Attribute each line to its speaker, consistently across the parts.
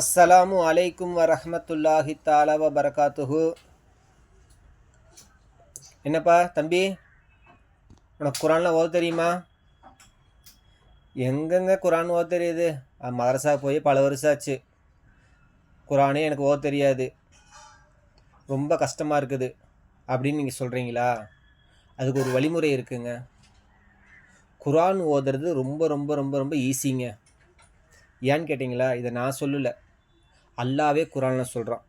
Speaker 1: அஸ்ஸலாமு அலைக்கும் வரஹமத்துல்லாஹி தாலா வ பரகாத்துஹு என்னப்பா தம்பி உனக்கு குரான்லாம் ஓத தெரியுமா? எங்கெங்க குரான் ஓத தெரியுது? மதரசா போய் பல வருஷம் ஆச்சு குரானே எனக்கு ஓத தெரியாது. ரொம்ப கஷ்டமாக இருக்குது. அப்படின்னு நீங்கள் சொல்கிறீங்களா அதுக்கு ஒரு வழிமுறை இருக்குங்க. குரான் ஓதுறது ரொம்ப ரொம்ப ரொம்ப ரொம்ப ஈஸிங்க. ஏன்னு கேட்டிங்களா? இதை நான் சொல்லலை. அல்லாவே குரானில் சொல்கிறான்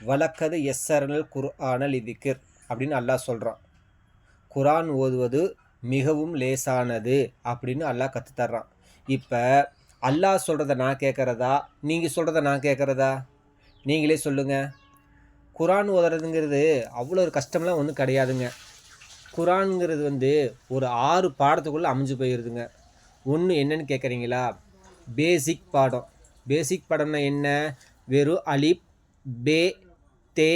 Speaker 1: வழக்கது எஸ்ஸரனல் குர்ஆனல் இதுக்கிர் அப்படின்னு அல்லாஹ் சொல்கிறான் குரான் ஓதுவது மிகவும் லேசானது அப்படின்னு அல்லாஹ் கற்றுத்தர்றான் இப்போ அல்லாஹ் சொல்கிறத நான் கேட்குறதா நீங்கள் சொல்கிறத நான் கேட்குறதா நீங்களே சொல்லுங்கள் குரான் ஓதுறதுங்கிறது அவ்வளோ ஒரு கஷ்டம்லாம் ஒன்றும் கிடையாதுங்க. குரான்ங்கிறது வந்து ஒரு ஆறு பாடத்துக்குள்ளே அமைஞ்சு போயிடுதுங்க ஒன்று என்னன்னு கேட்குறீங்களா பேசிக் பாடம். பேசிக் பாடம்னா என்ன? வெறும் அலிப் பே தே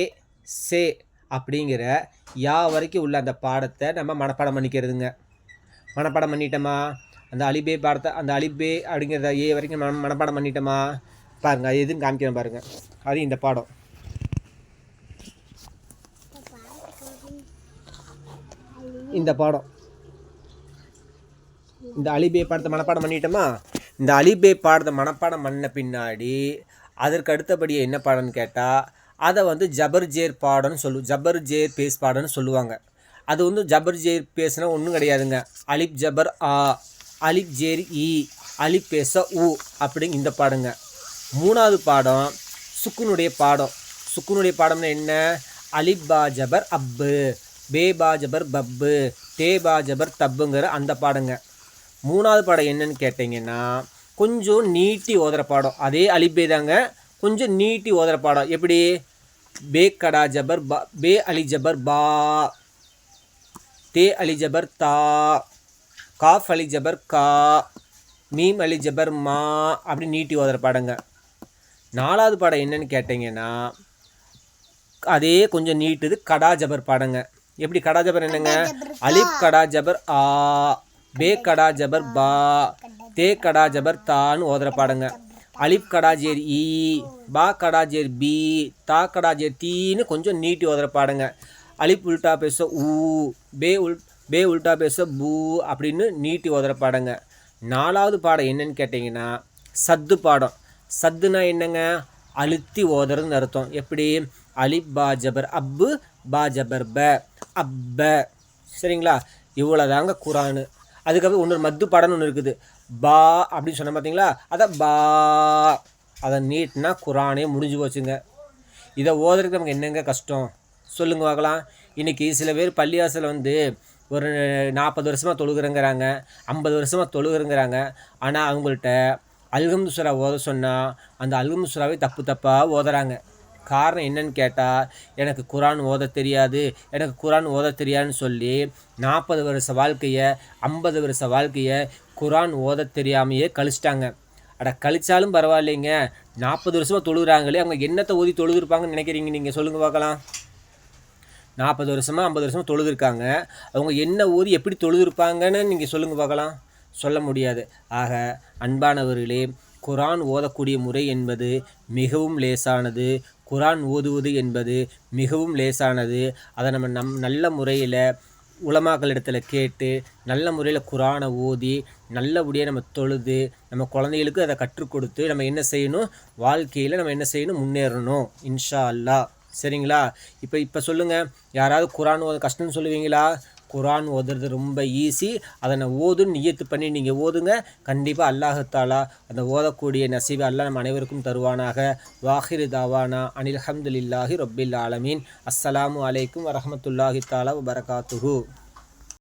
Speaker 1: சே அப்படிங்கிற யா வரைக்கும் உள்ள அந்த பாடத்தை நம்ம மனப்பாடம் பண்ணிக்கிறதுங்க. மனப்பாடம் பண்ணிட்டோமா? அந்த அலிபே பாடத்தை அந்த அலிபே அப்படிங்கிறத ஏ வரைக்கும் மன மனப்பாடம் பண்ணிட்டோமா? பாருங்கள் அது எதுன்னு காமிக்கிறேன் பாருங்கள் அது இந்த பாடம். இந்த பாடம். இந்த அலிபே பாடத்தை மனப்பாடம் பண்ணிட்டோமா? இந்த அலிபே பாடத்தை மனப்பாடம் பண்ண பின்னாடி அதற்கு அடுத்தபடியே என்ன பாடம்னு கேட்டால் அதை வந்து ஜபர் ஜேர் பாடம்னு சொல்லு ஜபர் ஜேர் பேஸ் பாடம்னு சொல்லுவாங்க. அது வந்து ஜபர் ஜேர் ஒன்றும் கிடையாதுங்க. அலிப் ஜபர் ஆ அலிப் ஜேர் இ அலிப் பேச உ அப்படிங்க இந்த பாடங்க. மூணாவது பாடம் சுக்குனுடைய பாடம். சுக்குனுடைய பாடம்னா என்ன? அலிப் பா ஜபர் அப்பு பே பா ஜபர் பப்பு தே பா ஜபர் தப்புங்கிற அந்த பாடங்க. மூணாவது பாடம் என்னன்னு கேட்டிங்கன்னா கொஞ்சம் நீட்டி ஓதுற பாடம். அதே அலிபே தாங்க. கொஞ்சம் நீட்டி ஓதுற பாடம். எப்படி? பே கடா ஜபர் பா பே அலி ஜபர் பா. தே அலி ஜபர் தா. காஃப் அலி ஜபர் கா. மீம் அலி ஜபர் மா. அப்படி நீட்டி ஓதுற பாடங்க. நாலாவது பாடம் என்னன்னு கேட்டிங்கன்னா அதே கொஞ்சம் நீட்டுது கடா ஜபர் பாடங்க. எப்படி கடா ஜபர் என்னங்க? அலிப் கடா ஜபர் ஆ. பே கடா ஜபர் பா. தே கடா ஜபர் தான்னு ஓதுற பாடுங்க. அலிப் கடா இ ஈ பா கடாஜியர் பி தா கடா தீன்னு கொஞ்சம் நீட்டி ஓதுற பாடுங்க. அலிப் உல்டா பேச ஊ பே உல் பே உல்டா பேச பூ அப்படின்னு நீட்டி ஓதுற பாடுங்க. நாலாவது பாடம் என்னன்னு கேட்டிங்கன்னா சத்து பாடம். சத்துனா என்னங்க? அழுத்தி ஓதுறதுன்னு அர்த்தம். எப்படி? அலிப் பா ஜபர் அப்பு பா ஜபர் ப அப்ப சரிங்களா? இவ்வளோதாங்க குரானு. அதுக்கப்புறம் இன்னொரு மத்து பாடம்னு ஒன்று இருக்குது. பா அப்படின்னு சொன்ன பார்த்தீங்களா அதை பா. அதை நீட்னா குரானே முடிஞ்சு போச்சுங்க. இதை ஓதுறதுக்கு நமக்கு என்னங்க கஷ்டம்? சொல்லுங்க பார்க்கலாம். இன்றைக்கி சில பேர் பள்ளிவாசல் வந்து ஒரு நாற்பது வருஷமாக தொழுகிறேங்கிறாங்க ஐம்பது வருஷமாக தொழுகிறேங்கிறாங்க. ஆனால் அவங்கள்ட்ட அல்கம்து சுரா ஓத சொன்னால் அந்த அல்கம்து சுராவை தப்பு தப்பாக ஓதுறாங்க. காரணம் என்னன்னு கேட்டால் எனக்கு குரான் ஓத தெரியாது எனக்கு குரான் ஓத தெரியாதுன்னு சொல்லி நாற்பது வருஷ வாழ்க்கையை ஐம்பது வருஷ வாழ்க்கையை குரான் ஓத தெரியாமையே கழிச்சிட்டாங்க. அட கழிச்சாலும் பரவாயில்லைங்க. நாற்பது வருஷமாக தொழுகிறாங்களே அவங்க என்னத்தை ஓதி தொழுதுருப்பாங்கன்னு நினைக்கிறீங்க நீங்கள் சொல்லுங்கள் பார்க்கலாம். நாற்பது வருஷமாக ஐம்பது வருஷமாக தொழுதுருக்காங்க. அவங்க என்ன ஓதி எப்படி தொழுதுருப்பாங்கன்னு நீங்கள் சொல்லுங்கள் பார்க்கலாம். சொல்ல முடியாது. ஆக அன்பானவர்களே குரான் ஓதக்கூடிய முறை என்பது மிகவும் லேசானது. குரான் ஓதுவது என்பது மிகவும் லேசானது. அதை நம்ம நம் நல்ல முறையில் உலமாக்களிடத்தில் கேட்டு நல்ல முறையில் குரானை ஓதி நல்லபடியாக நம்ம தொழுது நம்ம குழந்தைகளுக்கு அதை கற்றுக் கொடுத்து நம்ம என்ன செய்யணும்? வாழ்க்கையில் நம்ம என்ன செய்யணும்? முன்னேறணும் இன்ஷா அல்லாஹ். சரிங்களா? இப்போ இப்போ சொல்லுங்கள் யாராவது குரான் ஓத கஷ்டம்னு சொல்லுவீங்களா? குரான் ஓதுறது ரொம்ப ஈஸி அதை நான் ஓதுன்னு நியத்து பண்ணி நீங்கள் ஓதுங்க. கண்டிப்பாக அல்லாஹத்தாலா அந்த ஓதக்கூடிய நசீபை அல்லாஹ் நம் அனைவருக்கும் தருவானாக. வாஹிரு தாவானா அனில் அஹமதுல்லாஹி ரொப்பில் ஆலமீன். அஸ்ஸலாமு அலைக்கும் வரமத்துல்லாஹி தாலா வரகாத்துகு